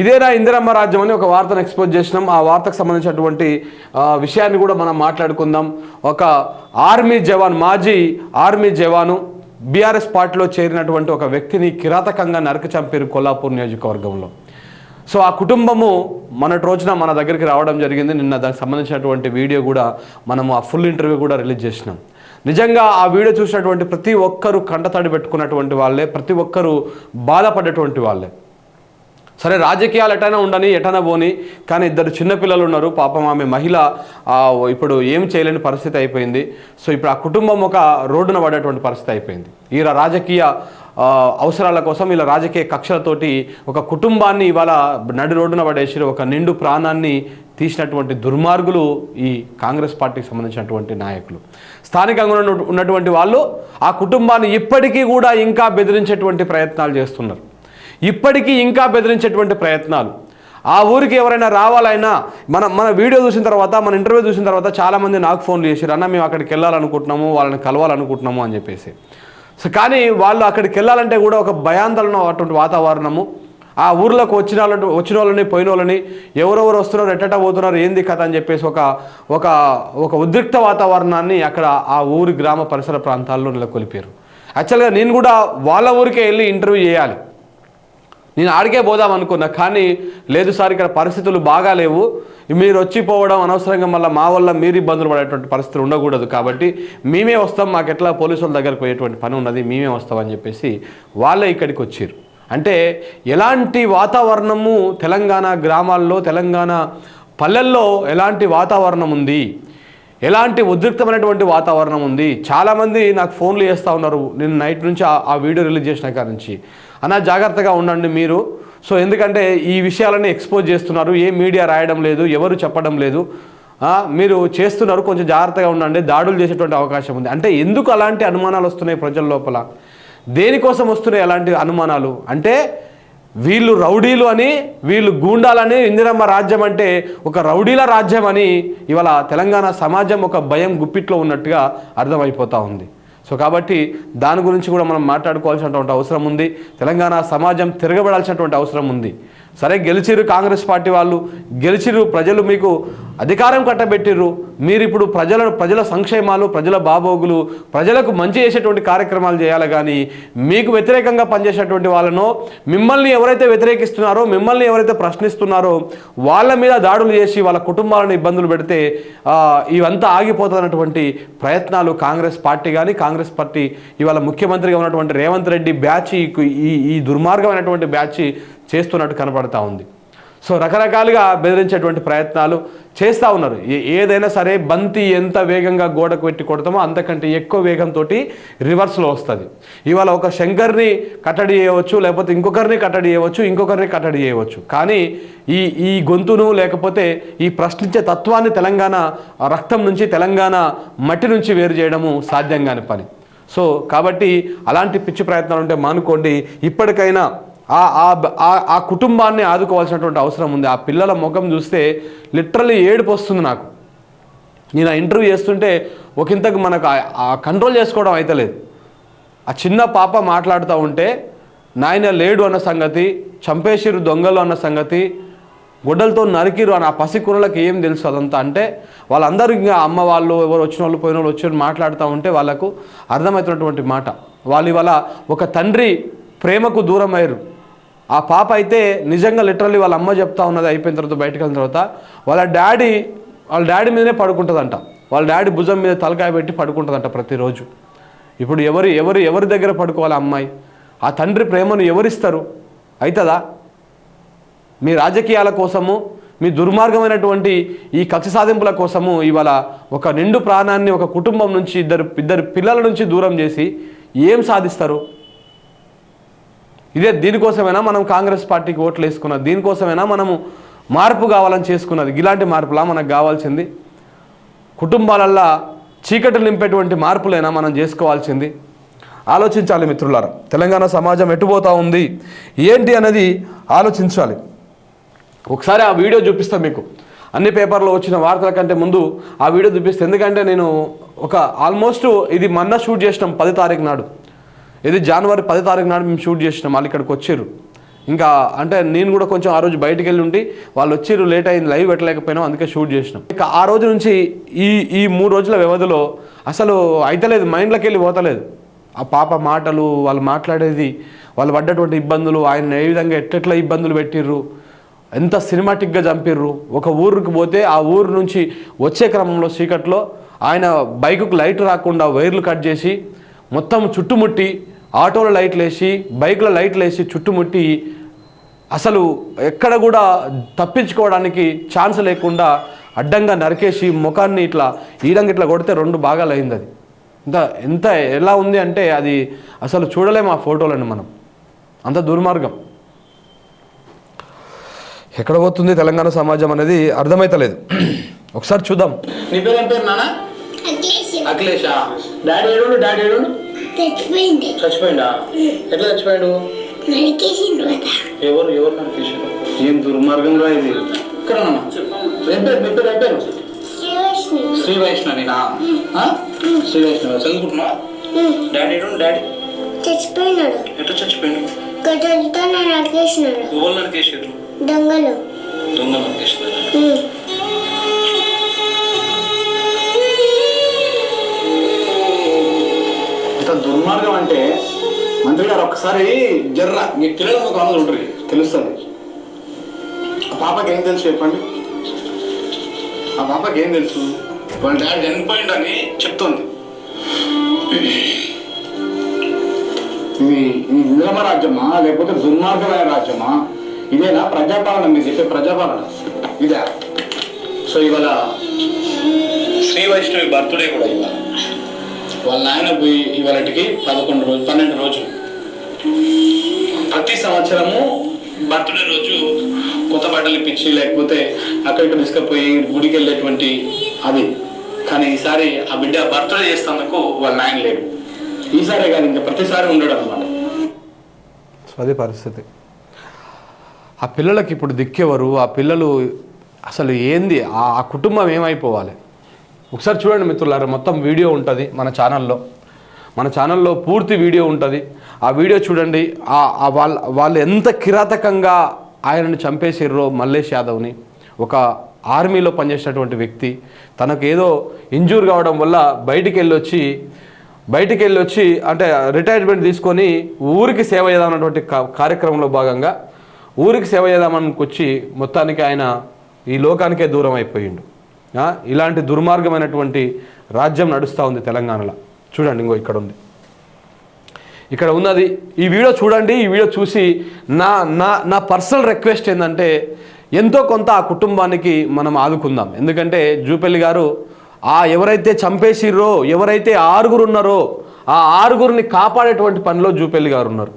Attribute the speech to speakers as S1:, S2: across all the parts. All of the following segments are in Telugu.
S1: ఇదేనా ఇందిరమ్మ రాజ్యం అని ఒక వార్తను ఎక్స్పోజ్ చేసినాం. ఆ వార్తకు సంబంధించినటువంటి విషయాన్ని కూడా మనం మాట్లాడుకుందాం. ఒక ఆర్మీ జవాన్ మాజీ ఆర్మీ జవాను బీఆర్ఎస్ పార్టీలో చేరినటువంటి ఒక వ్యక్తిని కిరాతకంగా నరక చంపారు కొల్లాపూర్ నియోజకవర్గంలో. సో ఆ కుటుంబము మొన్నటి రోజున మన దగ్గరికి రావడం జరిగింది. నిన్న దానికి సంబంధించినటువంటి వీడియో కూడా మనము ఆ ఫుల్ ఇంటర్వ్యూ కూడా రిలీజ్ చేసినాం. నిజంగా ఆ వీడియో చూసినటువంటి ప్రతి ఒక్కరూ కంటతడి పెట్టుకున్నటువంటి వాళ్ళే ప్రతి ఒక్కరూ బాధపడేటువంటి వాళ్ళే. సరే రాజకీయాలు ఎటైనా ఉండని ఎటైనా పోని కానీ ఇద్దరు చిన్నపిల్లలు ఉన్నారు పాపం ఆమె మహిళ ఇప్పుడు ఏం చేయలేని పరిస్థితి అయిపోయింది. సో ఇప్పుడు ఆ కుటుంబం ఒక రోడ్డున పడేటువంటి పరిస్థితి అయిపోయింది. ఈ రాజకీయ అవసరాల కోసం ఇలా రాజకీయ కక్షలతోటి ఒక కుటుంబాన్ని ఇవాళ నడి రోడ్డున పడేసి ఒక నిండు ప్రాణాన్ని తీసినటువంటి దుర్మార్గులు ఈ కాంగ్రెస్ పార్టీకి సంబంధించినటువంటి నాయకులు. స్థానికంగా ఉన్నటువంటి వాళ్ళు ఆ కుటుంబాన్ని ఇప్పటికీ కూడా ఇంకా బెదిరించేటువంటి ప్రయత్నాలు చేస్తున్నారు. ఇప్పటికీ ఇంకా బెదిరించేటువంటి ప్రయత్నాలు. ఆ ఊరికి ఎవరైనా రావాలైనా మన మన వీడియో చూసిన తర్వాత మన ఇంటర్వ్యూ చూసిన తర్వాత చాలామంది నాకు ఫోన్లు చేశారు అన్న మేము అక్కడికి వెళ్ళాలనుకుంటున్నాము వాళ్ళని కలవాలనుకుంటున్నాము అని చెప్పేసి. సో కానీ వాళ్ళు అక్కడికి వెళ్ళాలంటే కూడా ఒక భయాందోళన అటువంటి వాతావరణము. ఆ ఊర్లోకి వచ్చిన వాళ్ళని వచ్చిన వాళ్ళని పోయిన వాళ్ళని ఎవరెవరు వస్తున్నారు ఎట్టట పోతున్నారు ఏంది కథ అని చెప్పేసి ఒక ఒక ఒక ఉద్రిక్త వాతావరణాన్ని అక్కడ ఆ ఊరి గ్రామ పరిసర ప్రాంతాల్లో నెలకొల్పారు. యాక్చువల్గా నేను కూడా వాళ్ళ ఊరికే వెళ్ళి ఇంటర్వ్యూ చేయాలి. నేను ఆడికే పోదాం అనుకున్నా కానీ లేదు సార్ ఇక్కడ పరిస్థితులు బాగాలేవు మీరు వచ్చిపోవడం అనవసరంగా మళ్ళీ మా వల్ల మీరు ఇబ్బందులు పడేటువంటి పరిస్థితులు ఉండకూడదు కాబట్టి మేమే వస్తాం మాకు ఎట్లా పోలీసుల దగ్గరకు పోయేటువంటి పని ఉన్నది మేమే వస్తామని చెప్పేసి వాళ్ళే ఇక్కడికి వచ్చారు. అంటే ఎలాంటి వాతావరణము తెలంగాణ గ్రామాల్లో తెలంగాణ పల్లెల్లో ఎలాంటి వాతావరణం ఉంది? ఎలాంటి ఉద్రిక్తమైనటువంటి వాతావరణం ఉంది? చాలామంది నాకు ఫోన్లు చేస్తూ ఉన్నారు నేను నైట్ నుంచి ఆ వీడియో రిలీజ్ చేసిన కాడ నుంచి. అన్న జాగ్రత్తగా ఉండండి మీరు. సో ఎందుకంటే ఈ విషయాలని ఎక్స్పోజ్ చేస్తున్నారు. ఏ మీడియా రాయడం లేదు ఎవరు చెప్పడం లేదు. మీరు చేస్తున్నారు కొంచెం జాగ్రత్తగా ఉండండి. దాడులు చేసేటువంటి అవకాశం ఉంది. అంటే ఎందుకు అలాంటి అనుమానాలు వస్తున్నాయి ప్రజల లోపల? దేనికోసం వస్తున్నాయి అలాంటి అనుమానాలు? అంటే వీళ్ళు రౌడీలు అని వీళ్ళు గూండాలని ఇందిరమ్మ రాజ్యం అంటే ఒక రౌడీల రాజ్యం అని ఇవాళ తెలంగాణ సమాజం ఒక భయం గుప్పిట్లో ఉన్నట్టుగా అర్థమైపోతా ఉంది. సో కాబట్టి దాని గురించి కూడా మనం మాట్లాడుకోవాల్సినటువంటి అవసరం ఉంది. తెలంగాణ సమాజం తిరగబడాల్సినటువంటి అవసరం ఉంది. సరే గెలిచిరు కాంగ్రెస్ పార్టీ వాళ్ళు గెలిచిరు ప్రజలు మీకు అధికారం కట్టబెట్టిర్రు మీరు ఇప్పుడు ప్రజల ప్రజల సంక్షేమాలు ప్రజల బాబోగులు ప్రజలకు మంచి చేసేటువంటి కార్యక్రమాలు చేయాలి కానీ మీకు వ్యతిరేకంగా పనిచేసేటువంటి వాళ్ళను మిమ్మల్ని ఎవరైతే వ్యతిరేకిస్తున్నారో మిమ్మల్ని ఎవరైతే ప్రశ్నిస్తున్నారో వాళ్ళ మీద దాడులు చేసి వాళ్ళ కుటుంబాలను ఇబ్బందులు పెడితే ఇవంతా ఆగిపోతున్నటువంటి ప్రయత్నాలు కాంగ్రెస్ పార్టీ కానీ కాంగ్రెస్ పార్టీ ఇవాళ ముఖ్యమంత్రిగా ఉన్నటువంటి రేవంత్ రెడ్డి బ్యాచ్ ఈ ఈ- ఈ దుర్మార్గమైనటువంటి బ్యాచ్ చేస్తున్నట్టు కనపడతా ఉంది. సో రకరకాలుగా బెదిరించేటువంటి ప్రయత్నాలు చేస్తూ ఉన్నారు. ఏ- ఏదైనా సరే బంతి ఎంత వేగంగా గోడకు పెట్టి కొడతామో అంతకంటే ఎక్కువ వేగంతో రివర్స్లో వస్తుంది. ఇవాళ ఒక శంకర్ని కట్టడి చేయవచ్చు లేకపోతే ఇంకొకరిని కట్టడి చేయవచ్చు ఇంకొకరిని కట్టడి చేయవచ్చు. కానీ ఈ ఈ గొంతును లేకపోతే ఈ ప్రశ్నించే తత్వాన్ని తెలంగాణ రక్తం నుంచి తెలంగాణ మట్టి నుంచి వేరు చేయడము సాధ్యం కాని పని. సో కాబట్టి అలాంటి పిచ్చి ప్రయత్నాలు ఉంటే మానుకోండి. ఇప్పటికైనా ఆ కుటుంబాన్ని ఆదుకోవాల్సినటువంటి అవసరం ఉంది. ఆ పిల్లల ముఖం చూస్తే లిటరలీ ఏడుపు వస్తుంది నాకు. నేను ఆ ఇంటర్వ్యూ చేస్తుంటే ఒకంతకు మనకు కంట్రోల్ చేసుకోవడం అయితలేదు ఆ చిన్న పాప మాట్లాడుతూ ఉంటే నాయన లేడు అన్న సంగతి చంపేసిరు దొంగలు అన్న సంగతి గొడ్డలతో నరికిరు అని ఆ పసికురలకు ఏం తెలుసు అదంతా? అంటే వాళ్ళందరూ ఇంకా అమ్మ వాళ్ళు ఎవరు వచ్చిన వాళ్ళు పోయిన వాళ్ళు వచ్చి మాట్లాడుతూ ఉంటే వాళ్ళకు అర్థమవుతున్నటువంటి మాట. వాళ్ళు ఇవాళ ఒక తండ్రి ప్రేమకు దూరం అయ్యారు ఆ పాప అయితే నిజంగా లిటరల్లీ వాళ్ళ అమ్మ చెప్తా ఉన్నది అయిపోయిన తర్వాత బయటకు వెళ్ళిన తర్వాత వాళ్ళ డాడీ వాళ్ళ డాడీ మీదనే పడుకుంటుందంట. వాళ్ళ డాడీ భుజం మీద తలకాయ పెట్టి పడుకుంటుందంట ప్రతిరోజు. ఇప్పుడు ఎవరు ఎవరు ఎవరి దగ్గర పడుకోవాలి అమ్మాయి? ఆ తండ్రి ప్రేమను ఎవరిస్తారు? అవుతుందా మీ రాజకీయాల కోసము మీ దుర్మార్గమైనటువంటి ఈ కక్ష సాధింపుల కోసము ఇవాళ ఒక నిండు ప్రాణాన్ని ఒక కుటుంబం నుంచి ఇద్దరు ఇద్దరు పిల్లల నుంచి దూరం చేసి ఏం సాధిస్తారు? ఇదే దీనికోసమైనా మనం కాంగ్రెస్ పార్టీకి ఓట్లు వేసుకున్నది దీనికోసమైనా మనము మార్పు కావాలని చేసుకున్నది? ఇలాంటి మార్పులా మనకు కావాల్సింది. కుటుంబాలల్లా చీకటి నింపేటువంటి మార్పులైనా మనం చేసుకోవాల్సింది. ఆలోచించాలి మిత్రులారా తెలంగాణ సమాజం ఎటుపోతా ఉంది? ఏంటి అనేది ఆలోచించాలి. ఒకసారి ఆ వీడియో చూపిస్తాను మీకు. అన్ని పేపర్లో వచ్చిన వార్తల కంటే ముందు ఆ వీడియో చూపిస్తే ఎందుకంటే నేను ఒక ఆల్మోస్ట్ ఇది మొన్న షూట్ చేసినాం పది తారీఖు నాడు. ఇది జనవరి పది తారీఖు నాడు మేము షూట్ చేసినాం. వాళ్ళు ఇక్కడికి వచ్చారు. ఇంకా అంటే నేను కూడా కొంచెం ఆ రోజు బయటికి వెళ్ళి ఉండి వాళ్ళు వచ్చిర్రు లేట్ అయింది లైవ్ పెట్టలేకపోయినాం అందుకే షూట్ చేసినాం. ఇక ఆ రోజు నుంచి ఈ ఈ మూడు రోజుల వ్యవధిలో అసలు అయితలేదు మైండ్లోకి వెళ్ళి పోతలేదు. ఆ పాప మాటలు వాళ్ళు మాట్లాడేది వాళ్ళు పడ్డటువంటి ఇబ్బందులు ఆయన ఏ విధంగా ఎట్లెట్లా ఇబ్బందులు పెట్టిర్రు ఎంత సినిమాటిక్గా చంపిర్రు. ఒక ఊరికి పోతే ఆ ఊరు నుంచి వచ్చే క్రమంలో చీకట్లో ఆయన బైకుకు లైట్ రాకుండా వైర్లు కట్ చేసి మొత్తం చుట్టుముట్టి ఆటోలో లైట్లు వేసి బైక్లో లైట్లు వేసి చుట్టుముట్టి అసలు ఎక్కడ కూడా తప్పించుకోవడానికి ఛాన్స్ లేకుండా అడ్డంగా నరికేసి ముఖాన్ని ఇట్లా ఈడంగా ఇట్లా కొడితే రెండు భాగాలు అయింది అది. ఇంత ఎంత ఎలా ఉంది అంటే అది అసలు చూడలేము ఆ ఫోటోలను మనం. అంత దుర్మార్గం. ఎక్కడ పోతుంది తెలంగాణ సమాజం అనేది అర్థమైతలేదు. ఒకసారి చూద్దాం.
S2: నీ పేరు ఏం పేరు నాన్న?
S3: అఖిలేష్.
S2: అఖిలేష్? డాడీ ఏడు డాడీ ఏడు
S3: చచ్చిపోయింది.
S2: చచ్చిపోయిందా ఎట్లా చచ్చిపోయాడు?
S3: నరికేసిండు
S2: ఎవరు ఎవరు నాకు తీసారు ఏం దుర్మార్గం రా ఇది? ఇక్కడ ఏం పేరు మీ పేరు ఏం పేరు? శ్రీ వైష్ణవినా ఆ? శ్రీ వైష్ణవి చదువుకుంటున్నా డాడీ డాడీ?
S3: చచ్చిపోయినాడు.
S2: ఎట్లా చచ్చిపోయాడు?
S3: గతంతో నరికేసినాడు
S2: ఎవరు నరికేసారు
S3: దొంగలు.
S2: దొంగ నరికేసారు మార్గం అంటే మంత్రి గారు ఒక్కసారి జర్ర మీకు తెలియదు ఒక ఆమె ఉంటుంది తెలుస్తుంది. ఆ పాపకి ఏం తెలుసు చెప్పండి? ఆ పాపకి ఏం తెలుసు? వాళ్ళ డాడీ చనిపోయిండని చెప్తుంది. ఇది నిలమ రాజ్యమా లేకపోతే దుర్మార్గమైన రాజ్యమా? ఇదేనా ప్రజాపాలన? మీరు చెప్పే ప్రజాపాలన. ఇదే. సో ఇవాళ శ్రీ వైష్ణవి బర్త్డే కూడా ఇవాళ. వాళ్ళ నాయన పోయి ఇవాళకి పదకొండు రోజు పన్నెండు రోజులు. ప్రతి సంవత్సరము బర్త్డే రోజు కొత్త బట్టలు ఇప్పించి లేకపోతే అక్కడ ఇక్కడ తీసుకుపోయి గుడికి వెళ్ళేటువంటి అది కానీ ఈసారి ఆ బిడ్డ బర్త్డే చేస్తున్నందుకు వాళ్ళ నాయన లేడు. ఈసారే కాదు ఇంకా ప్రతిసారి ఉండడు అనమాట
S1: సో అది పరిస్థితి. ఆ పిల్లలకి ఇప్పుడు దిక్కెవరు? ఆ పిల్లలు అసలు ఏంది? ఆ కుటుంబం ఏమైపోవాలి? ఒకసారి చూడండి మిత్రులారా మొత్తం వీడియో ఉంటుంది మన ఛానల్లో. మన ఛానల్లో పూర్తి వీడియో ఉంటుంది. ఆ వీడియో చూడండి వాళ్ళ వాళ్ళు ఎంత కిరాతకంగా ఆయనను చంపేసిర్రో మల్లేష్ యాదవ్ని. ఒక ఆర్మీలో పనిచేసినటువంటి వ్యక్తి తనకు ఏదో ఇంజూర్ కావడం వల్ల బయటికి వెళ్ళి వచ్చి బయటికి వెళ్ళి వచ్చి అంటే రిటైర్మెంట్ తీసుకొని ఊరికి సేవ చేద్దామన్నటువంటి కా- కార్యక్రమంలో భాగంగా ఊరికి సేవ చేద్దామనుకొచ్చి మొత్తానికి ఆయన ఈ లోకానికే దూరం అయిపోయిండు. ఇలాంటి దుర్మార్గమైనటువంటి రాజ్యం నడుస్తూ ఉంది తెలంగాణలో. చూడండి ఇంకో ఇక్కడ ఉంది. ఇక్కడ ఉన్నది ఈ వీడియో చూడండి ఈ వీడియో చూసి నా నా నా పర్సనల్ రిక్వెస్ట్ ఏంటంటే ఎంతో కొంత ఆ కుటుంబానికి మనం ఆదుకుందాం. ఎందుకంటే జూపల్లి గారు ఆ ఎవరైతే చంపేసిర్రో ఎవరైతే ఆరుగురు ఉన్నారో ఆ ఆరుగురిని కాపాడేటువంటి పనిలో జూపల్లి గారు ఉన్నారు.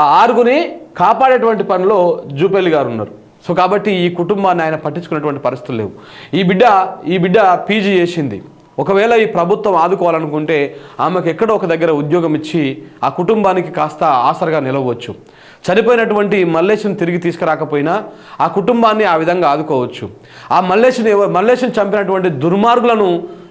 S1: ఆ ఆరుగుని కాపాడేటువంటి పనిలో జూపల్లి గారు ఉన్నారు. సో కాబట్టి ఈ కుటుంబాన్ని ఆయన పట్టించుకునేటువంటి పరిస్థితులు లేవు. ఈ బిడ్డ ఈ బిడ్డ పీజీ చేసింది. ఒకవేళ ఈ ప్రభుత్వం ఆదుకోవాలనుకుంటే ఆమెకు ఎక్కడో ఒక దగ్గర ఉద్యోగం ఇచ్చి ఆ కుటుంబానికి కాస్త ఆసరగా నిలవచ్చు చనిపోయినటువంటి మల్లేశుని తిరిగి తీసుకురాకపోయినా ఆ కుటుంబాన్ని ఆ విధంగా ఆదుకోవచ్చు. ఆ మల్లేశుని మల్లేశుని చంపినటువంటి దుర్మార్గులను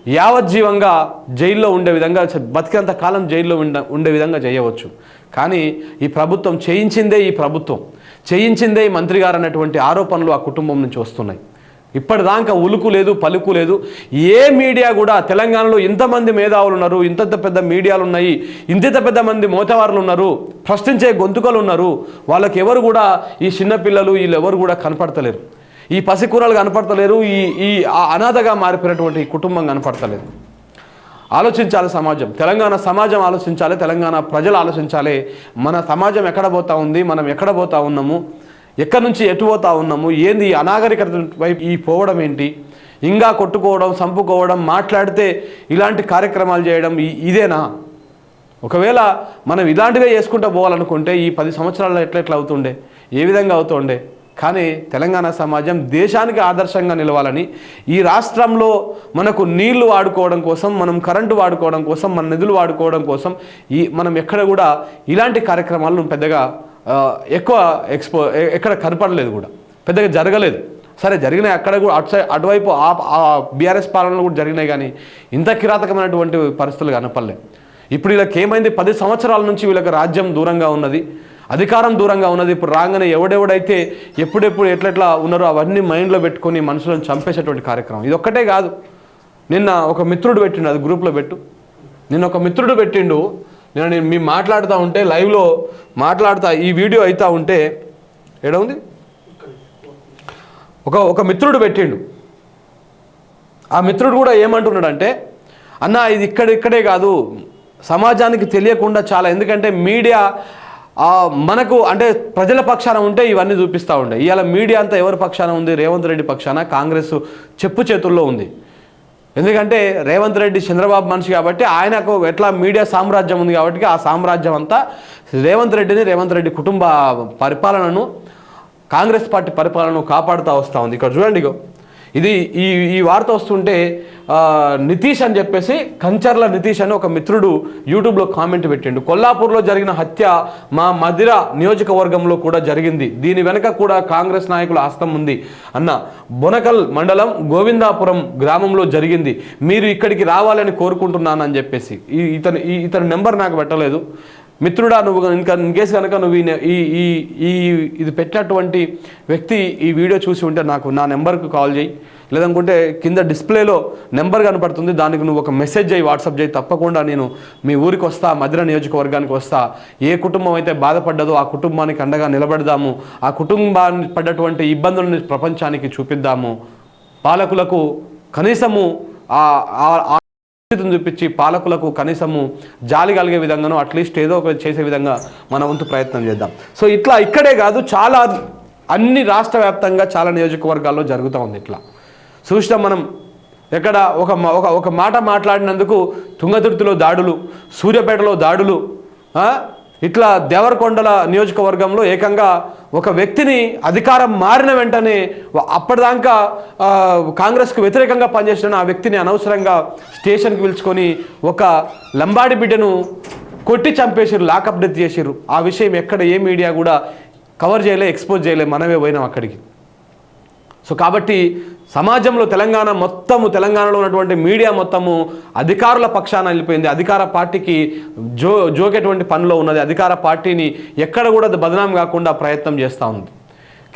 S1: యావజ్జీవంగా జైల్లో ఉండే విధంగా బతికినంత బతికేంత కాలం జైల్లో ఉండే విధంగా చేయవచ్చు. కానీ ఈ ప్రభుత్వం చేయించిందే ఈ ప్రభుత్వం. చేయించిందే మంత్రి గారు అన్నటువంటి ఆరోపణలు ఆ కుటుంబం నుంచి వస్తున్నాయి. ఇప్పటిదాకా ఉలుకు లేదు పలుకు లేదు. ఏ మీడియా కూడా తెలంగాణలో ఇంతమంది మేధావులు ఉన్నారు ఇంతంత పెద్ద మీడియాలు ఉన్నాయి ఇంతింత పెద్ద మంది మోతవారులు ఉన్నారు ప్రశ్నించే గొంతుకలు ఉన్నారు. వాళ్ళకి ఎవరు కూడా ఈ చిన్నపిల్లలు వీళ్ళు ఎవరు కూడా కనపడతలేరు. ఈ పసికూరలు కనపడతలేరు ఈ ఈ అనాథగా మారిపోయినటువంటి ఈ కుటుంబం కనపడతలేదు. ఆలోచించాలి సమాజం. తెలంగాణ సమాజం ఆలోచించాలి తెలంగాణ ప్రజలు ఆలోచించాలి. మన సమాజం ఎక్కడ పోతా ఉంది మనం ఎక్కడ పోతా ఉన్నాము ఎక్కడి నుంచి ఎటు పోతా ఉన్నాము ఏంది అనాగరికత వైపు ఈ పోవడం ఏంటి? ఇంకా కొట్టుకోవడం చంపుకోవడం మాట్లాడితే ఇలాంటి కార్యక్రమాలు చేయడం ఇదేనా? ఒకవేళ మనం ఇలాంటివే చేసుకుంటూ పోవాలనుకుంటే ఈ పది సంవత్సరాల్లో ఎట్లా ఎట్లా అవుతుండే? ఏ విధంగా అవుతుండే? కానీ తెలంగాణ సమాజం దేశానికి ఆదర్శంగా నిలవాలని ఈ రాష్ట్రంలో మనకు నీళ్ళు వాడుకోవడం కోసం మనం కరెంటు వాడుకోవడం కోసం మన నిధులు వాడుకోవడం కోసం ఈ మనం ఎక్కడ కూడా ఇలాంటి కార్యక్రమాలను పెద్దగా ఎక్కువ ఎక్స్పో ఎక్కడ కనపడలేదు కూడా. పెద్దగా జరగలేదు. సరే జరిగినాయి అక్కడ కూడా అటు సైడ్ అటువైపు ఆ బీఆర్ఎస్ పాలనలో కూడా జరిగినాయి కానీ ఇంత కిరాతకమైనటువంటి పరిస్థితులు కనపడలేదు ఇప్పుడు వీళ్ళకి ఏమైంది పది సంవత్సరాల నుంచి వీళ్ళకి రాజ్యం దూరంగా ఉన్నది. అధికారం దూరంగా ఉన్నది. ఇప్పుడు రాగానే ఎవడెవడైతే ఎప్పుడెప్పుడు ఎట్లెట్లా ఉన్నారో అవన్నీ మైండ్లో పెట్టుకొని మనుషులను చంపేసేటువంటి కార్యక్రమం. ఇది ఒక్కటే కాదు. నిన్న ఒక మిత్రుడు పెట్టిండు అది గ్రూప్లో పెట్టు. నిన్న ఒక మిత్రుడు పెట్టిండు నేను నేను మీ మాట్లాడుతూ ఉంటే లైవ్లో మాట్లాడుతా ఈ వీడియో అవుతా ఉంటే ఏడ ఉంది? ఒక ఒక మిత్రుడు పెట్టిండు. ఆ మిత్రుడు కూడా ఏమంటున్నాడంటే అన్న ఇది ఇక్కడ ఇక్కడే కాదు. సమాజానికి తెలియకుండా చాలా. ఎందుకంటే మీడియా మనకు అంటే ప్రజల పక్షాన ఉంటే ఇవన్నీ చూపిస్తూ ఉండే. ఇవాళ మీడియా అంతా ఎవరి పక్షాన ఉంది? రేవంత్ రెడ్డి పక్షాన? కాంగ్రెస్ చెప్పు చేతుల్లో ఉంది. ఎందుకంటే రేవంత్ రెడ్డి చంద్రబాబు మనిషి కాబట్టి ఆయనకు ఎట్లా మీడియా సామ్రాజ్యం ఉంది కాబట్టి ఆ సామ్రాజ్యం అంతా రేవంత్ రెడ్డిని రేవంత్ రెడ్డి కుటుంబ పరిపాలనను కాంగ్రెస్ పార్టీ పరిపాలనను కాపాడుతూ వస్తూ ఉంది. ఇక్కడ చూడండి ఇగో. ఇది ఈ ఈ వార్త వస్తుంటే నితీష్ అని చెప్పేసి కంచర్ల నితీష్ అని ఒక మిత్రుడు యూట్యూబ్లో కామెంట్ పెట్టిండు. కొల్లాపూర్లో జరిగిన హత్య మా మధిర నియోజకవర్గంలో కూడా జరిగింది. దీని వెనక కూడా కాంగ్రెస్ నాయకుల హస్తం ఉంది అన్న బొనకల్ మండలం గోవిందాపురం గ్రామంలో జరిగింది. మీరు ఇక్కడికి రావాలని కోరుకుంటున్నానని చెప్పేసి. ఈ ఇతను ఈ ఇతని నెంబర్ నాకు పెట్టలేదు. మిత్రుడా నువ్వు ఇంకా ఇన్ కేసు కనుక నువ్వు ఈ ఈ ఈ ఈ ఇది పెట్టినటువంటి వ్యక్తి ఈ వీడియో చూసి ఉంటే నాకు నా నెంబర్కి కాల్ చేయి. లేదనుకుంటే కింద డిస్ప్లేలో నెంబర్ కనపడుతుంది. దానికి నువ్వు ఒక మెసేజ్ చేయి వాట్సాప్ చేయి. తప్పకుండా నేను మీ ఊరికి వస్తా మధుర నియోజకవర్గానికి వస్తా. ఏ కుటుంబం అయితే బాధపడ్డదో ఆ కుటుంబానికి అండగా నిలబెడదాము. ఆ కుటుంబాన్ని పడ్డటువంటి ఇబ్బందులను ప్రపంచానికి చూపిద్దాము. పాలకులకు కనీసము పరిస్థితిని చూపించి పాలకులకు కనీసము జాలి కలిగే విధంగానో అట్లీస్ట్ ఏదో ఒక చేసే విధంగా మన వంతు ప్రయత్నం చేద్దాం. సో ఇట్లా ఇక్కడే కాదు చాలా అన్ని రాష్ట్ర వ్యాప్తంగా చాలా నియోజకవర్గాల్లో జరుగుతూ ఉంది ఇట్లా. చూసినాం మనం ఎక్కడ ఒక మా- ఒక ఒక మాట మాట్లాడినందుకు తుంగతుర్తిలో దాడులు సూర్యాపేటలో దాడులు ఇట్లా దేవరకొండల నియోజకవర్గంలో ఏకంగా ఒక వ్యక్తిని అధికారం మారిన వెంటనే అప్పటిదాకా కాంగ్రెస్కు వ్యతిరేకంగా పనిచేసిన ఆ వ్యక్తిని అనవసరంగా స్టేషన్కి పిలుచుకొని ఒక లంబాడి బిడ్డను కొట్టి చంపేసిర్రు లాకప్ డెత్ చేసారు ఆ విషయం ఎక్కడ ఏ మీడియా కూడా కవర్ చేయలే ఎక్స్పోజ్ చేయలే మనమే పోయినాం అక్కడికి. సో కాబట్టి సమాజంలో తెలంగాణ మొత్తము తెలంగాణలో ఉన్నటువంటి మీడియా మొత్తము అధికారుల పక్షాన వెళ్ళిపోయింది అధికార పార్టీకి జో జోకేటువంటి పనిలో ఉన్నది. అధికార పార్టీని ఎక్కడ కూడా బదనాం కాకుండా ప్రయత్నం చేస్తూ ఉంది.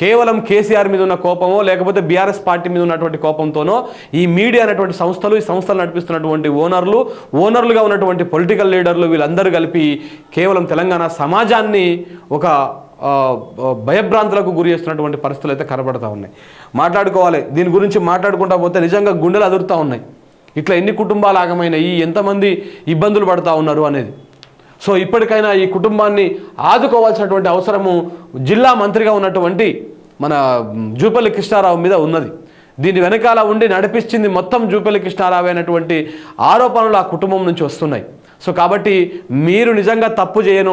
S1: కేవలం కేసీఆర్ మీద ఉన్న కోపమో లేకపోతే బీఆర్ఎస్ పార్టీ మీద ఉన్నటువంటి కోపంతోనో ఈ మీడియా అనేటువంటి సంస్థలు ఈ సంస్థలు నడిపిస్తున్నటువంటి ఓనర్లు ఓనర్లుగా ఉన్నటువంటి పొలిటికల్ లీడర్లు వీళ్ళందరూ కలిపి కేవలం తెలంగాణ సమాజాన్ని ఒక భయభ్రాంతులకు గురి చేస్తున్నటువంటి పరిస్థితులు అయితే కనబడతా ఉన్నాయి. మాట్లాడుకోవాలి. దీని గురించి మాట్లాడుకుంటా పోతే నిజంగా గుండెలు అదురుతూ ఉన్నాయి. ఇట్లా ఎన్ని కుటుంబాలు ఆగమైనాయి ఎంతమంది ఇబ్బందులు పడుతూ ఉన్నారు అనేది. సో ఇప్పటికైనా ఈ కుటుంబాన్ని ఆదుకోవాల్సినటువంటి అవసరము జిల్లా మంత్రిగా ఉన్నటువంటి మన జూపల్లి కృష్ణారావు మీద ఉన్నది. దీని వెనకాల ఉండి నడిపించింది మొత్తం జూపల్లి కృష్ణారావు అయినటువంటి ఆరోపణలు ఆ కుటుంబం నుంచి వస్తున్నాయి. సో కాబట్టి మీరు నిజంగా తప్పు చేయని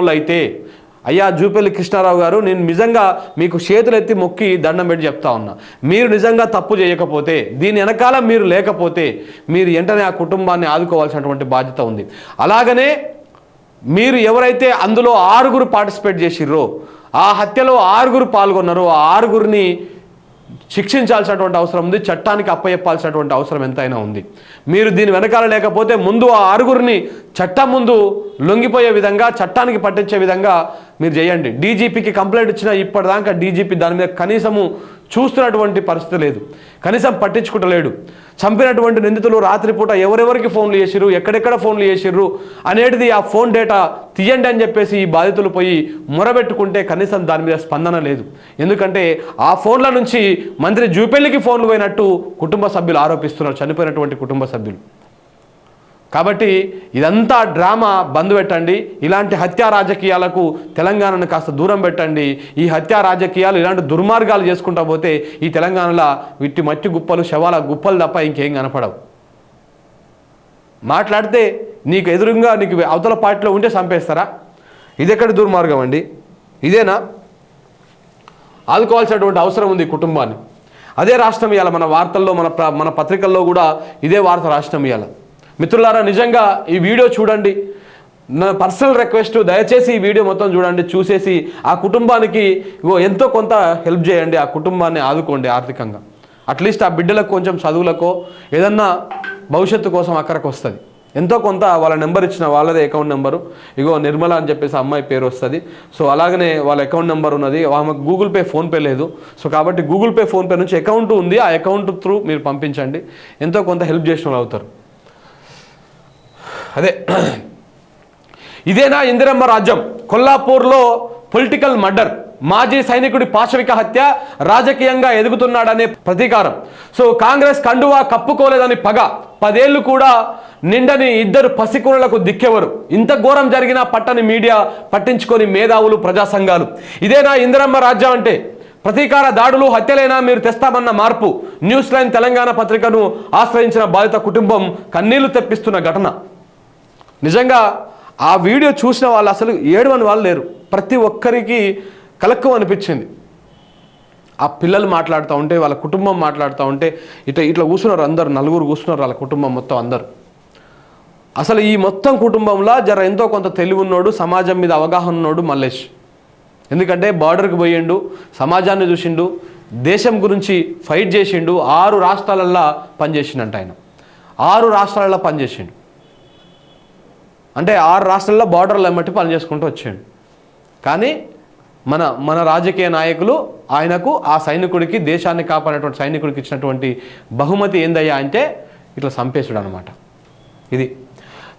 S1: అయ్యా జూపల్లి కృష్ణారావు గారు నేను నిజంగా మీకు చేతులు ఎత్తి మొక్కి దండం పెట్టి చెప్తా ఉన్నా. మీరు నిజంగా తప్పు చేయకపోతే దీని వెనకాల మీరు లేకపోతే మీరు వెంటనే ఆ కుటుంబాన్ని ఆదుకోవాల్సినటువంటి బాధ్యత ఉంది. అలాగనే మీరు ఎవరైతే అందులో ఆరుగురు పార్టిసిపేట్ చేసిర్రో ఆ హత్యలో ఆరుగురు పాల్గొన్నారో ఆ ఆరుగురిని శిక్షించాల్సినటువంటి అవసరం ఉంది చట్టానికి అప్పచెప్పాల్సినటువంటి అవసరం ఎంతైనా ఉంది. మీరు దీని వెనకాల లేకపోతే ముందు ఆ ఆరుగురిని చట్టం ముందు లొంగిపోయే విధంగా చట్టానికి పట్టించే విధంగా మీరు చేయండి. డీజీపీకి కంప్లైంట్ ఇచ్చిన ఇప్పటిదాకా డీజీపీ దాని మీద కనీసము చూస్తున్నటువంటి పరిస్థితి లేదు. కనీసం పట్టించుకుంటలేడు. చంపినటువంటి నిందితులు రాత్రిపూట ఎవరెవరికి ఫోన్లు చేసిర్రు ఎక్కడెక్కడ ఫోన్లు చేసిర్రు అనేటిది ఆ ఫోన్ డేటా తీయండి అని చెప్పేసి ఈ బాధితులు పోయి మొరబెట్టుకుంటే కనీసం దాని మీద స్పందన లేదు. ఎందుకంటే ఆ ఫోన్ల నుంచి మంత్రి జూపెల్లికి ఫోన్లు పోయినట్టు కుటుంబ సభ్యులు ఆరోపిస్తున్నారు చనిపోయినటువంటి కుటుంబ సభ్యులు. కాబట్టి ఇదంతా డ్రామా బంద్ పెట్టండి. ఇలాంటి హత్యా రాజకీయాలకు తెలంగాణను కాస్త దూరం పెట్టండి. ఈ హత్యా రాజకీయాలు ఇలాంటి దుర్మార్గాలు చేసుకుంటా పోతే ఈ తెలంగాణలో విట్టి మట్టి గుప్పలు శవాల గుప్పలు తప్ప ఇంకేం కనపడవు. మాట్లాడితే నీకు ఎదురుగా నీకు అవతల పార్టీలో ఉంటే చంపేస్తారా? ఇది ఎక్కడ దుర్మార్గం అండి? ఇదేనా? ఆదుకోవాల్సినటువంటి అవసరం ఉంది కుటుంబాన్ని. అదే రాష్ట్రం ఇవ్వాలి మన వార్తల్లో మన మన పత్రికల్లో కూడా ఇదే వార్త రాష్ట్రం ఇవ్వాలి మిత్రులారా నిజంగా ఈ వీడియో చూడండి. నా పర్సనల్ రిక్వెస్ట్ దయచేసి ఈ వీడియో మొత్తం చూడండి. చూసేసి ఆ కుటుంబానికి ఎంతో కొంత హెల్ప్ చేయండి ఆ కుటుంబాన్ని ఆదుకోండి ఆర్థికంగా. అట్లీస్ట్ ఆ బిడ్డలకు కొంచెం చదువులకో ఏదన్నా భవిష్యత్తు కోసం అక్కడికి వస్తుంది. ఎంతో కొంత వాళ్ళ నెంబర్ ఇచ్చిన వాళ్ళదే అకౌంట్ నెంబరు. ఇగో నిర్మల అని చెప్పేసి ఆ అమ్మాయి పేరు వస్తుంది. సో అలాగనే వాళ్ళ అకౌంట్ నెంబర్ ఉన్నది. ఆమెకు గూగుల్ పే ఫోన్పే లేదు. సో కాబట్టి గూగుల్ పే ఫోన్పే నుంచి అకౌంట్ ఉంది. ఆ అకౌంట్ త్రూ మీరు పంపించండి. ఎంతో కొంత హెల్ప్ చేసిన వాళ్ళు అవుతారు. అదే. ఇదేనా ఇందిరమ్మ రాజ్యం? కొల్లాపూర్లో పొలిటికల్ మర్డర్. మాజీ సైనికుడి పాశవిక హత్య రాజకీయంగా ఎదుగుతున్నాడనే ప్రతీకారం. సో కాంగ్రెస్ కండువా కప్పుకోలేదని పగ. పదేళ్ళు కూడా నిండని ఇద్దరు పసికూరలకు దిక్కెవరు. ఇంత ఘోరం జరిగినా పట్టని మీడియా పట్టించుకొని మేధావులు ప్రజా సంఘాలు. ఇదేనా ఇందిరమ్మ రాజ్యం అంటే? ప్రతీకార దాడులు హత్యలైనా మీరు తెస్తామన్న మార్పు? న్యూస్ లైన్ తెలంగాణ పత్రికను ఆశ్రయించిన బాధిత కుటుంబం కన్నీళ్ళు తెప్పిస్తున్న ఘటన. నిజంగా ఆ వీడియో చూసిన వాళ్ళు అసలు ఏడవని వాళ్ళు లేరు. ప్రతి ఒక్కరికి కలక్కం అనిపించింది. ఆ పిల్లలు మాట్లాడుతూ ఉంటే వాళ్ళ కుటుంబం మాట్లాడుతూ ఉంటే ఇట్లా ఇట్లా కూర్చున్నారు అందరు నలుగురు కూర్చున్నారు వాళ్ళ కుటుంబం మొత్తం అందరు. అసలు ఈ మొత్తం కుటుంబంలో జర ఎంతో కొంత తెలివి ఉన్నోడు సమాజం మీద అవగాహన ఉన్నోడు మల్లేష్. ఎందుకంటే బార్డర్కి పోయిండు సమాజాన్ని చూసిండు దేశం గురించి ఫైట్ చేసిండు ఆరు రాష్ట్రాలల్లో పనిచేసిండంట ఆయన. ఆరు రాష్ట్రాలలో పనిచేసిండు. అంటే ఆరు రాష్ట్రాల్లో బార్డర్లు ఎమ్మటి పని చేసుకుంటూ వచ్చాడు. కానీ మన మన రాజకీయ నాయకులు ఆయనకు ఆ సైనికుడికి దేశాన్ని కాపాడేటువంటి సైనికుడికి ఇచ్చినటువంటి బహుమతి ఏందయ్యా అంటే ఇట్లా సంపేసుడు అనమాట ఇది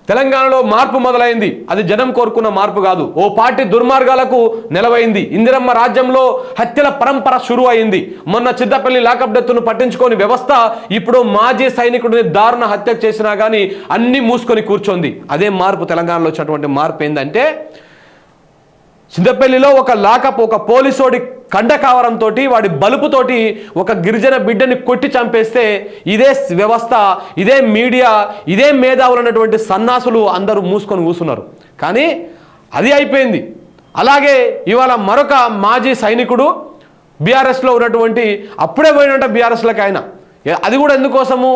S1: తెలంగాణలో మార్పు మొదలైంది. అది జనం కోరుకున్న మార్పు కాదు. ఓ పార్టీ దుర్మార్గాలకు నిలవైంది. ఇందిరమ్మ రాజ్యంలో హత్యల పరంపర షురు అయింది మొన్న చిద్దపల్లి లాకప్ డెత్తును పట్టించుకొని వ్యవస్థ ఇప్పుడు మాజీ సైనికుడిని దారుణ హత్య చేసినా కానీ అన్ని మూసుకొని కూర్చోంది. అదే మార్పు తెలంగాణలో వచ్చినటువంటి మార్పు ఏంటంటే చింతపల్లిలో ఒక లాకప్ ఒక పోలీసోడి కండకావరంతో వాడి బలుపుతోటి ఒక గిరిజన బిడ్డని కొట్టి చంపేస్తే ఇదే వ్యవస్థ ఇదే మీడియా ఇదే మేధావులు అన్నటువంటి సన్నాసులు అందరూ మూసుకొని కూసున్నారు కానీ అది అయిపోయింది. అలాగే ఇవాళ మరొక మాజీ సైనికుడు బీఆర్ఎస్లో ఉన్నటువంటి అప్పుడే పోయినట్ట బీఆర్ఎస్లకు ఆయన. అది కూడా ఎందుకోసము?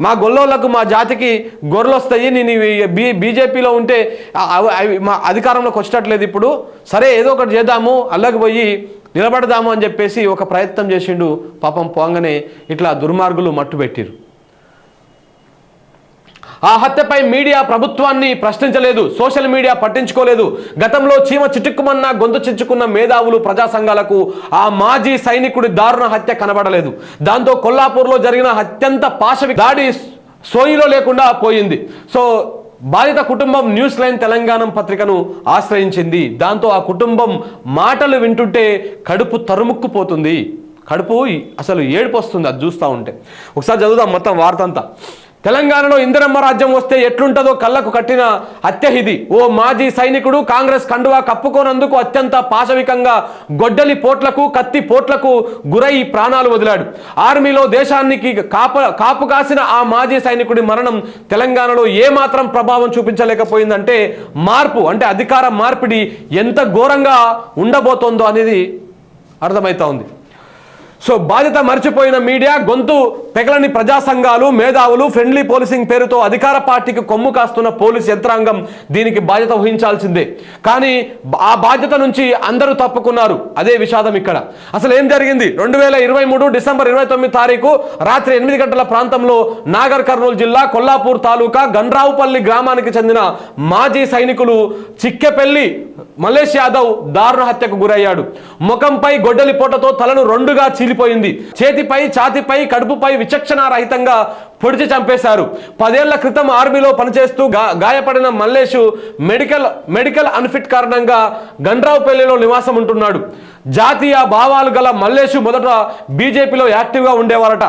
S1: మా గొల్లోళ్ళకు మా జాతికి గొర్రెలు వస్తాయి నేను బీ బీజేపీలో ఉంటే అవి- అవి మా అధికారంలోకి వచ్చేటట్లేదు ఇప్పుడు. సరే ఏదో ఒకటి చేద్దాము అల్లకి పోయి నిలబడదాము అని చెప్పేసి ఒక ప్రయత్నం చేసిండు పాపం పోంగనే ఇట్లా దుర్మార్గులు మట్టు పెట్టిరు ఆ హత్యపై మీడియా ప్రభుత్వాన్ని ప్రశ్నించలేదు సోషల్ మీడియా పట్టించుకోలేదు. గతంలో చీమ చిటుక్కుమన్న గొంతు చించుకున్న మేధావులు ప్రజా సంఘాలకు ఆ మాజీ సైనికుడి దారుణ హత్య కనబడలేదు. దాంతో కొల్లాపూర్లో జరిగిన అత్యంత పాశవి దాడి సోయిలో లేకుండా పోయింది. సో బాధిత కుటుంబం న్యూస్ లైన్ తెలంగాణ పత్రికను ఆశ్రయించింది. దాంతో ఆ కుటుంబం మాటలు వింటుంటే కడుపు తరుముక్కుపోతుంది. కడుపు అసలు ఏడుపు వస్తుంది అది చూస్తూ ఉంటే. ఒకసారి చదువుదాం మొత్తం వార్త అంతా తెలంగాణలో ఇందిరమ్మ రాజ్యం వస్తే ఎట్లుంటుందో కళ్ళకు కట్టిన హత్య ఇది. ఓ మాజీ సైనికుడు కాంగ్రెస్ కండువా కప్పుకోనందుకు అత్యంత పాశవికంగా గొడ్డలి పోట్లకు కత్తి పోట్లకు గురై ప్రాణాలు వదిలాడు. ఆర్మీలో దేశానికి కాప కాపు కాసిన ఆ మాజీ సైనికుడి మరణం తెలంగాణలో ఏమాత్రం ప్రభావం చూపించలేకపోయిందంటే మార్పు అంటే అధికార మార్పిడి ఎంత ఘోరంగా ఉండబోతోందో అనేది అర్థమవుతా ఉంది. సో బాధ్యత మర్చిపోయిన మీడియా గొంతు పెగలని ప్రజా సంఘాలు మేధావులు ఫ్రెండ్లీ పోలీసింగ్ పేరుతో అధికార పార్టీకి కొమ్ము కాస్తున్న పోలీస్ యంత్రాంగం దీనికి బాధ్యత వహించాల్సిందే. కానీ ఆ బాధ్యత నుంచి అందరూ తప్పుకున్నారు. అదే విషాదం ఇక్కడ. అసలు ఏం జరిగింది? రెండు వేల ఇరవై మూడు డిసెంబర్ ఇరవై తొమ్మిది తారీఖు రాత్రి ఎనిమిది గంటల ప్రాంతంలో నాగర్ కర్నూలు జిల్లా కొల్లాపూర్ తాలూకా గండ్రావుపల్లి గ్రామానికి చెందిన మాజీ సైనికులు చిక్కెపల్లి మలేష్ యాదవ్ దారుణ హత్యకు గురయ్యాడు. ముఖంపై గొడ్డలి పోటతో తలను రెండుగా చీలిపోయింది చేతిపై ఛాతిపై కడుపుపై విచక్షణారహితంగా పొడిచి చంపేశారు. పదేళ్ళ క్రితం ఆర్మీలో పనిచేస్తూ గా గాయపడిన మల్లేషు మెడికల్ మెడికల్ అన్ఫిట్ కారణంగా గండ్రావుపల్లిలో నివాసం ఉంటున్నాడు జాతీయ భావాలు గల మల్లేషు మొదట బీజేపీలో యాక్టివ్గా ఉండేవారట.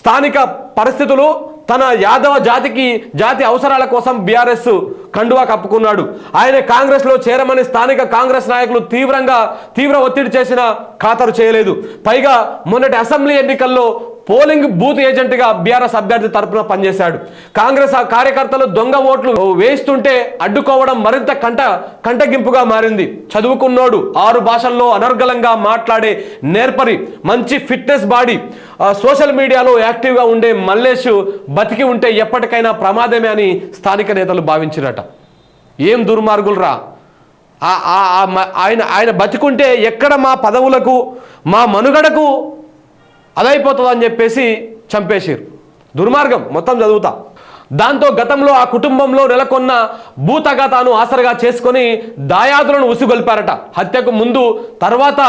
S1: స్థానిక పరిస్థితులు తన యాదవ జాతికి జాతి అవసరాల కోసం బీఆర్ఎస్ కండువా కప్పుకున్నాడు. ఆయన కాంగ్రెస్లో చేరమని స్థానిక కాంగ్రెస్ నాయకులు తీవ్రంగా తీవ్ర ఒత్తిడి చేసిన ఖాతరు చేయలేదు. పైగా మొన్నటి అసెంబ్లీ ఎన్నికల్లో పోలింగ్ బూత్ ఏజెంట్గా బీఆర్ఎస్ అభ్యర్థి తరపున పనిచేశాడు. కాంగ్రెస్ ఆ కార్యకర్తలు దొంగ ఓట్లు వేస్తుంటే అడ్డుకోవడం మరింత కంట కంటగింపుగా మారింది. చదువుకున్నోడు ఆరు భాషల్లో అనర్గళంగా మాట్లాడే నేర్పరి మంచి ఫిట్నెస్ బాడీ సోషల్ మీడియాలో యాక్టివ్గా ఉండే మల్లేష్ బతికి ఉంటే ఎప్పటికైనా ప్రమాదమే అని స్థానిక నేతలు భావించినట ఏం దుర్మార్గులరా? ఆ మ- ఆయన ఆయన బతికుంటే ఎక్కడ మా పదవులకు మా మనుగడకు అదైపోతుంది అని చెప్పేసి చంపేసిరు దుర్మార్గం మొత్తం చదువుతా. దాంతో గతంలో ఆ కుటుంబంలో నెలకొన్న భూతగతాను ఆసరగా చేసుకొని దాయాదులను ఉసుగొల్పారట. హత్యకు ముందు తర్వాత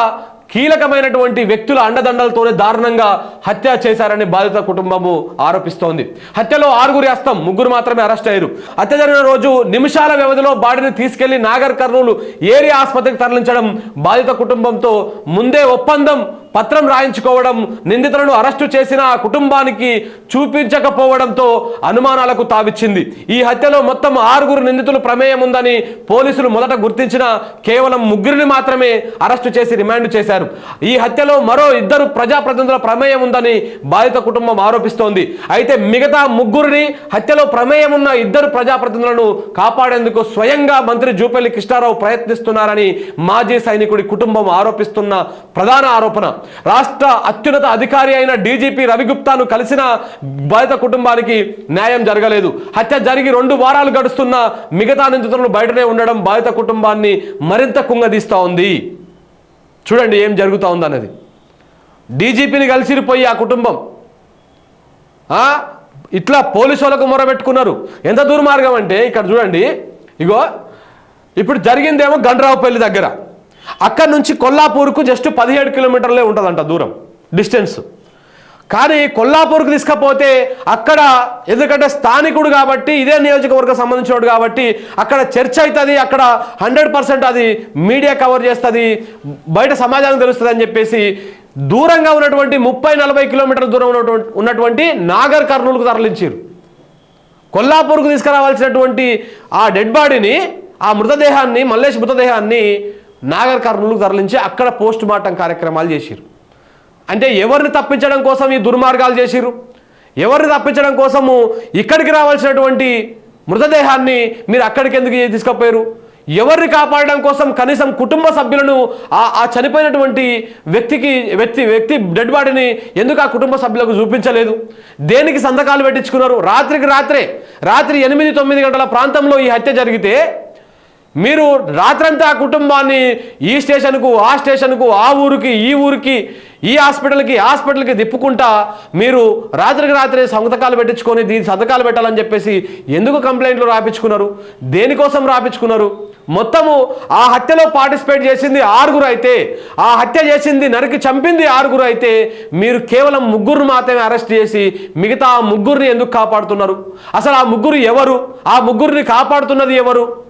S1: కీలకమైనటువంటి వ్యక్తుల అండదండలతోనే దారుణంగా హత్య చేశారని బాధిత కుటుంబము ఆరోపిస్తోంది. హత్యలో ఆరుగురి హస్తం ముగ్గురు మాత్రమే అరెస్ట్ అయ్యారు. హత్య జరిగిన రోజు నిమిషాల వ్యవధిలో బాడీని తీసుకెళ్ళి నాగర్ కర్నూలు ఏరియా ఆసుపత్రికి తరలించడం బాధిత కుటుంబంతో ముందే ఒప్పందం పత్రం రాయించుకోవడం నిందితులను అరెస్టు చేసిన ఆ కుటుంబానికి చూపించకపోవడంతో అనుమానాలకు తావిచ్చింది. ఈ హత్యలో మొత్తం ఆరుగురు నిందితులు ప్రమేయం ఉందని పోలీసులు మొదట గుర్తించిన కేవలం ముగ్గురిని మాత్రమే అరెస్టు చేసి రిమాండ్ చేశారు. ఈ హత్యలో మరో ఇద్దరు ప్రజాప్రతినిధుల ప్రమేయం ఉందని బాధిత కుటుంబం ఆరోపిస్తోంది. అయితే మిగతా ముగ్గురిని హత్యలో ప్రమేయం ఉన్న ఇద్దరు ప్రజాప్రతినిధులను కాపాడేందుకు స్వయంగా మంత్రి జూపల్లి కృష్ణారావు ప్రయత్నిస్తున్నారని మాజీ సైనికుడి కుటుంబం ఆరోపిస్తున్న ప్రధాన ఆరోపణ. రాష్ట్ర అత్యున్నత అధికారి అయిన డీజీపీ రవిగుప్తాను కలిసిన బాధిత కుటుంబానికి న్యాయం జరగలేదు. హత్య జరిగి రెండు వారాలు గడుస్తున్న మిగతా నిందితులను బయటనే ఉండడం బాధిత కుటుంబాన్ని మరింత కుంగదీస్తూ ఉంది. చూడండి ఏం జరుగుతూ ఉందన్నది. డీజీపీని కలిసిపోయి ఆ కుటుంబం. ఆ, ఇట్లా పోలీసు వాళ్ళకు మొరబెట్టుకున్నారు. ఎంత దుర్మార్గం అంటే ఇక్కడ చూడండి ఇగో ఇప్పుడు జరిగిందేమో గండ్రావుపల్లి దగ్గర. అక్కడ నుంచి కొల్లాపూర్కు జస్ట్ పదిహేడు కిలోమీటర్లే ఉంటుందంట దూరం డిస్టెన్స్. కానీ కొల్లాపూర్కు తీసుకపోతే అక్కడ ఎందుకంటే స్థానికుడు కాబట్టి ఇదే నియోజకవర్గం సంబంధించినోడు కాబట్టి అక్కడ చర్చ అవుతుంది అక్కడ హండ్రెడ్ పర్సెంట్ అది మీడియా కవర్ చేస్తుంది బయట సమాజానికి తెలుస్తుంది అని చెప్పేసి దూరంగా ఉన్నటువంటి ముప్పై నలభై కిలోమీటర్ల దూరం ఉన్నటువంటి ఉన్నటువంటి నాగర్ కర్నూలుకు తరలించారు కొల్లాపూర్కు తీసుకురావాల్సినటువంటి ఆ డెడ్ బాడీని ఆ మృతదేహాన్ని మల్లేష్ మృతదేహాన్ని నాగర్ కర్నూలు తరలించి అక్కడ పోస్ట్ మార్టం కార్యక్రమాలు చేసిరు అంటే ఎవరిని తప్పించడం కోసం ఈ దుర్మార్గాలు చేసిరు ఎవరిని తప్పించడం కోసము ఇక్కడికి రావాల్సినటువంటి మృతదేహాన్ని మీరు అక్కడికి ఎందుకు తీసుకుపోయారు? ఎవరిని కాపాడడం కోసం కనీసం కుటుంబ సభ్యులను ఆ ఆ చనిపోయినటువంటి వ్యక్తికి వ్యక్తి వ్యక్తి డెడ్ బాడీని ఎందుకు ఆ కుటుంబ సభ్యులకు చూపించలేదు? దేనికి సంతకాలు పెట్టించుకున్నారు? రాత్రికి రాత్రే రాత్రి ఎనిమిది తొమ్మిది గంటల ప్రాంతంలో ఈ హత్య జరిగితే మీరు రాత్రంతా ఆ కుటుంబాన్ని ఈ స్టేషన్కు ఆ స్టేషన్కు ఆ ఊరికి ఈ ఊరికి ఈ హాస్పిటల్కి హాస్పిటల్కి తిప్పుకుంటా మీరు రాత్రికి రాత్రి సంతకాలు పెట్టించుకొని దీని సంతకాలు పెట్టాలని చెప్పేసి ఎందుకు కంప్లైంట్లు రాపించుకున్నారు? దేనికోసం రాపించుకున్నారు? మొత్తము ఆ హత్యలో పార్టిసిపేట్ చేసింది ఆరుగురు అయితే ఆ హత్య చేసింది నరికి చంపింది ఆరుగురు అయితే మీరు కేవలం ముగ్గురు మాత్రమే అరెస్ట్ చేసి మిగతా ఆ ముగ్గురిని ఎందుకు కాపాడుతున్నారు? అసలు ఆ ముగ్గురు ఎవరు? ఆ ముగ్గురిని కాపాడుతున్నది ఎవరు?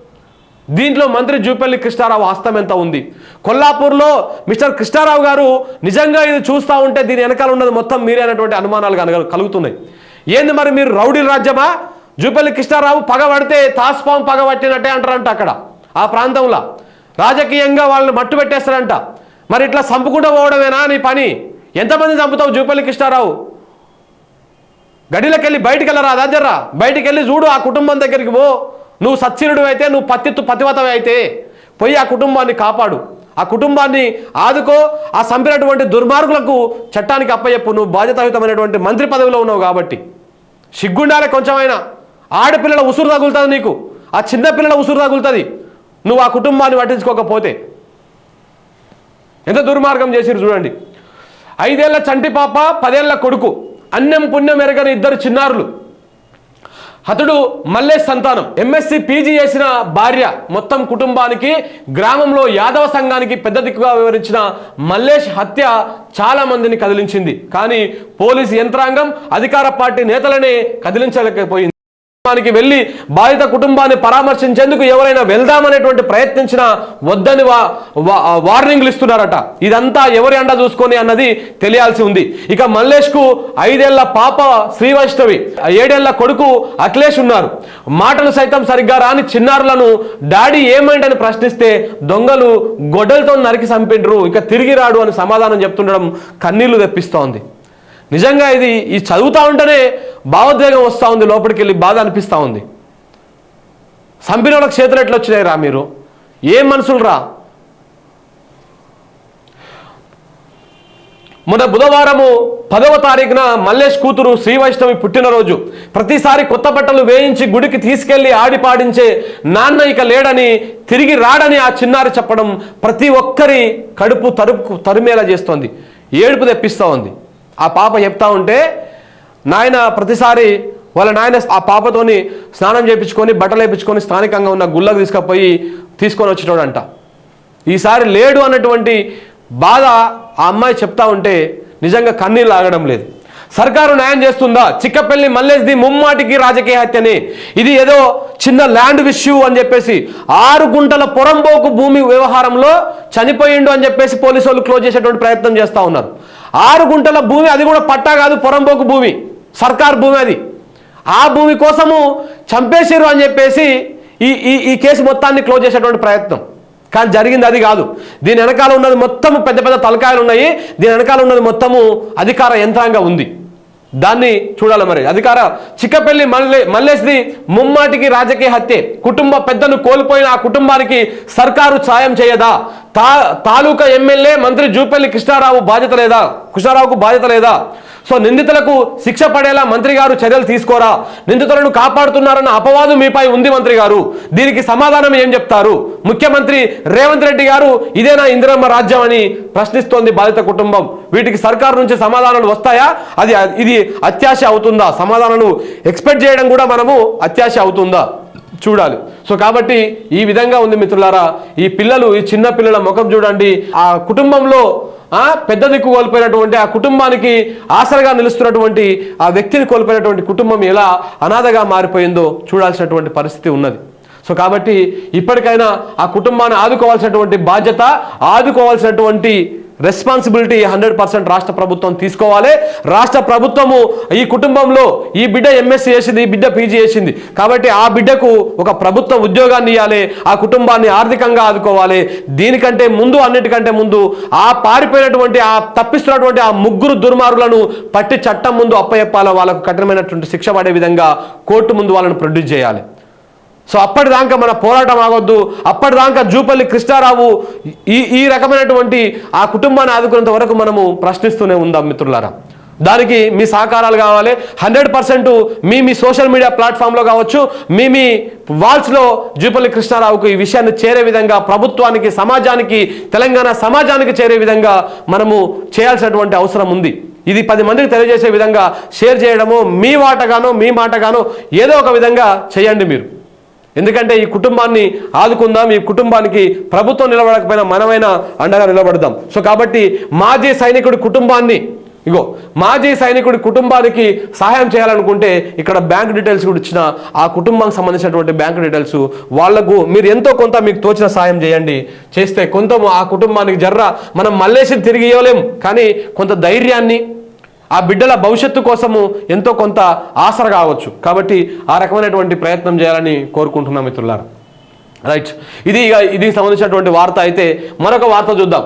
S1: దీంట్లో మంత్రి జూపల్లి కృష్ణారావు హస్తం ఎంత ఉంది? కొల్లాపూర్లో మిస్టర్ కృష్ణారావు గారు నిజంగా ఇది చూస్తూ ఉంటే దీని వెనకాల ఉన్నది మొత్తం మీరే అనేటువంటి అనుమానాలు కనుక కలుగుతున్నాయి. ఏంది మరి మీరు రౌడీల రాజ్యమా? జూపల్లి కృష్ణారావు పగబడితే తాస్పాం పగబట్టినట్టే అంటారంట అక్కడ ఆ ప్రాంతంలో. రాజకీయంగా వాళ్ళని మట్టు పెట్టేస్తారంట. మరి ఇట్లా చంపుకుంటూ పోవడమేనా నీ పని? ఎంతమంది చంపుతావు జూపల్లి కృష్ణారావు? గడిలోకి వెళ్ళి బయటికి వెళ్ళరా జర్రా? బయటికి వెళ్ళి చూడు ఆ కుటుంబం దగ్గరికి పో. నువ్వు సచ్చిరుడు అయితే నువ్వు పత్తిత్తు పతివతవి అయితే పోయి ఆ కుటుంబాన్ని కాపాడు. ఆ కుటుంబాన్ని ఆదుకో ఆ చంపినటువంటి దుర్మార్గులకు చట్టానికి అప్పచెప్పు. నువ్వు బాధ్యతాయుతమైనటువంటి మంత్రి పదవిలో ఉన్నావు కాబట్టి. సిగ్గుండాలే కొంచెమైనా. ఆడపిల్లల ఉసురు తగులుతుంది నీకు. ఆ చిన్నపిల్లల ఉసురు తగులుతుంది. నువ్వు ఆ కుటుంబాన్ని పట్టించుకోకపోతే. ఎంత దుర్మార్గం చేసిరు చూడండి. ఐదేళ్ళ చంటి పాప పదేళ్ళ కొడుకు. అన్నం పుణ్యం ఎరగని ఇద్దరు చిన్నారులు. హతుడు మల్లేష్ సంతానం. ఎంఎస్సి పీజీ చేసిన భార్య మొత్తం కుటుంబానికి గ్రామంలో యాదవ సంఘానికి పెద్ద దిక్కుగా వివరించిన మల్లేష్ హత్య చాలా మందిని కదిలించింది. కానీ పోలీసు యంత్రాంగం అధికార పార్టీ నేతలనే కదిలించలేకపోయింది. కుటుంబానికి వెళ్ళి బాధిత కుటుంబాన్ని పరామర్శించేందుకు ఎవరైనా వెళ్దామనేటువంటి ప్రయత్నించినా వద్దని వా- వార్నింగ్లు ఇస్తున్నారట. ఇదంతా ఎవరి అండ చూసుకొని అన్నది తెలియాల్సి ఉంది. ఇక మల్లేష్కు ఐదేళ్ళ పాప శ్రీవైష్ణవి ఏడేళ్ళ కొడుకు అఖిలేష్ ఉన్నారు. మాటలు సైతం సరిగ్గా రాని చిన్నారులను డాడీ ఏమైందని ప్రశ్నిస్తే దొంగలు గొడ్డలతో నరికి చంపిండ్రు ఇక తిరిగి రాడు అని సమాధానం చెప్తుండడం కన్నీళ్ళు తెప్పిస్తోంది. నిజంగా ఇది ఈ చదువుతూ ఉంటేనే భావోద్వేగం వస్తూ ఉంది లోపలికి వెళ్ళి బాధ అనిపిస్తూ ఉంది. చంపిన వాళ్ళకి చేతులు ఎట్లా వచ్చినాయి రా మీరు? ఏం మనుషులు రా? మొన్న బుధవారము పదవ తారీఖున మల్లేష్ కూతురు శ్రీ వైష్ణవి పుట్టినరోజు. ప్రతిసారి కొత్త బట్టలు వేయించి గుడికి తీసుకెళ్ళి ఆడి పాడించే నాన్న ఇక లేడని తిరిగి రాడని ఆ చిన్నారి చెప్పడం ప్రతి ఒక్కరి కడుపు తరుపు తరిమేలా చేస్తోంది. ఏడుపు తెప్పిస్తూ ఉంది. ఆ పాప చెప్తా ఉంటే నాయన ప్రతిసారి వాళ్ళ నాయన ఆ పాపతోని స్నానం చేయించుకొని బట్టలు వేయించుకొని స్థానికంగా ఉన్న గుళ్ళకు తీసుకుపోయి తీసుకొని వచ్చేటోడంట ఈసారి లేడు అన్నటువంటి బాధ ఆ అమ్మాయి చెప్తా ఉంటే నిజంగా కన్నీళ్ళు ఆగడం లేదు. సర్కారు న్యాయం చేస్తుందా? చిక్కపల్లి మల్లేష్ది ముమ్మాటికి రాజకీయ హత్యని. ఇది ఏదో చిన్న ల్యాండ్ ఇష్యూ అని చెప్పేసి ఆరు గుంటల పొరంబోకు భూమి వ్యవహారంలో చనిపోయిండు అని చెప్పేసి పోలీసు వాళ్ళు క్లోజ్ చేసేటువంటి ప్రయత్నం చేస్తూ ఉన్నారు. ఆరు గుంటల భూమి అది కూడా పట్టా కాదు పొరంబోకు భూమి. సర్కార్ భూమి అది. ఆ భూమి కోసము చంపేశారు అని చెప్పేసి ఈ ఈ ఈ కేసు మొత్తాన్ని క్లోజ్ చేసేటువంటి ప్రయత్నం. కానీ జరిగింది అది కాదు. దీని వెనకాల ఉన్నది మొత్తము పెద్ద పెద్ద తలకాయలు ఉన్నాయి దీని వెనకాల ఉన్నది మొత్తము అధికార యంత్రాంగం ఉంది. దాన్ని చూడాలి మరి. అధికార చిక్కపల్లి మల్లె మల్లేష్ది ముమ్మాటికి రాజకీయ హత్యే. కుటుంబ పెద్దను కోల్పోయిన ఆ కుటుంబానికి సర్కారు సాయం చేయదా? తా తాలూకా ఎమ్మెల్యే మంత్రి జూపల్లి కృష్ణారావు బాధ్యత లేదా? కృష్ణారావుకు బాధ్యత లేదా? సో నిందితులకు శిక్ష పడేలా మంత్రి గారు చర్యలు తీసుకోరా. నిందితులను కాపాడుతున్నారన్న అపవాదం మీపై ఉంది మంత్రి గారు. దీనికి సమాధానం ఏం చెప్తారు? ముఖ్యమంత్రి రేవంత్ రెడ్డి గారు ఇదేనా ఇందిరమ్మ రాజ్యం అని ప్రశ్నిస్తోంది బాధిత కుటుంబం. వీటికి సర్కారు నుంచి సమాధానాలు వస్తాయా? అది ఇది అత్యాశ అవుతుందా? సమాధానాలు ఎక్స్పెక్ట్ చేయడం కూడా మనము అత్యాశ అవుతుందా? చూడాలి. సో కాబట్టి ఈ విధంగా ఉంది మిత్రులారా ఈ పిల్లలు ఈ చిన్న పిల్లల ముఖం చూడండి. ఆ కుటుంబంలో పెద్ద దిక్కు కోల్పోయినటువంటి ఆ కుటుంబానికి ఆసరగా నిలుస్తున్నటువంటి ఆ వ్యక్తిని కోల్పోయినటువంటి కుటుంబం ఎలా అనాథగా మారిపోయిందో చూడాల్సినటువంటి పరిస్థితి ఉన్నది. సో కాబట్టి ఇప్పటికైనా ఆ కుటుంబాన్ని ఆదుకోవాల్సినటువంటి బాధ్యత ఆదుకోవాల్సినటువంటి రెస్పాన్సిబిలిటీ హండ్రెడ్ పర్సెంట్ రాష్ట్ర ప్రభుత్వం తీసుకోవాలి. రాష్ట్ర ప్రభుత్వము ఈ కుటుంబంలో ఈ బిడ్డ ఎంఎస్సీ చేసింది ఈ బిడ్డ పీజీ చేసింది. కాబట్టి ఆ బిడ్డకు ఒక ప్రభుత్వ ఉద్యోగాన్ని ఇవ్వాలి ఆ కుటుంబాన్ని ఆర్థికంగా ఆదుకోవాలి. దీనికంటే ముందు అన్నిటికంటే ముందు ఆ పారిపోయినటువంటి ఆ తప్పిస్తున్నటువంటి ఆ ముగ్గురు దుర్మార్గులను పట్టి చట్టం ముందు అప్పయప్పాల వాళ్ళకు కఠినమైనటువంటి శిక్ష పడే విధంగా కోర్టు ముందు వాళ్ళను ప్రొడ్యూస్ చేయాలి. సో అప్పటిదాకా మన పోరాటం ఆగొద్దు. అప్పటిదాకా జూపల్లి కృష్ణారావు ఈ ఈ రకమైనటువంటి ఆ కుటుంబాన్ని ఆదుకునేంత వరకు మనము ప్రశ్నిస్తూనే ఉందాం మిత్రులారా. దానికి మీ సహకారాలు కావాలి. హండ్రెడ్ పర్సెంట్ మీ మీ సోషల్ మీడియా ప్లాట్ఫామ్లో కావచ్చు. మీ మీ వాల్స్లో జూపల్లి కృష్ణారావుకు ఈ విషయాన్ని చేరే విధంగా ప్రభుత్వానికి సమాజానికి తెలంగాణ సమాజానికి చేరే విధంగా మనము చేయాల్సినటువంటి అవసరం ఉంది. ఇది పది మందికి తెలియజేసే విధంగా షేర్ చేయడము మీ వాటగానో మీ మాటగానో ఏదో ఒక విధంగా చేయండి మీరు. ఎందుకంటే ఈ కుటుంబాన్ని ఆదుకుందాం ఈ కుటుంబానికి ప్రభుత్వం నిలబడకపోయినా మనమైనా అండగా నిలబడదాం. సో కాబట్టి మాజీ సైనికుడి కుటుంబాన్ని ఇగో మాజీ సైనికుడి కుటుంబానికి సహాయం చేయాలనుకుంటే ఇక్కడ బ్యాంక్ డీటెయిల్స్ కూడా ఇచ్చిన ఆ కుటుంబానికి సంబంధించినటువంటి బ్యాంక్ డీటెయిల్స్ వాళ్ళకు మీరు ఎంతో కొంత మీకు తోచిన సహాయం చేయండి. చేస్తే కొంత ఆ కుటుంబానికి జర్ర మనం మల్లేసి తిరిగి ఇవ్వలేం. కానీ కొంత ధైర్యాన్ని ఆ బిడ్డల భవిష్యత్తు కోసము ఎంతో కొంత ఆసర కావచ్చు. కాబట్టి ఆ రకమైనటువంటి ప్రయత్నం చేయాలని కోరుకుంటున్నాం మిత్రులారా. రైట్. ఇది ఇక దీనికి సంబంధించినటువంటి వార్త అయితే మరొక వార్త చూద్దాం.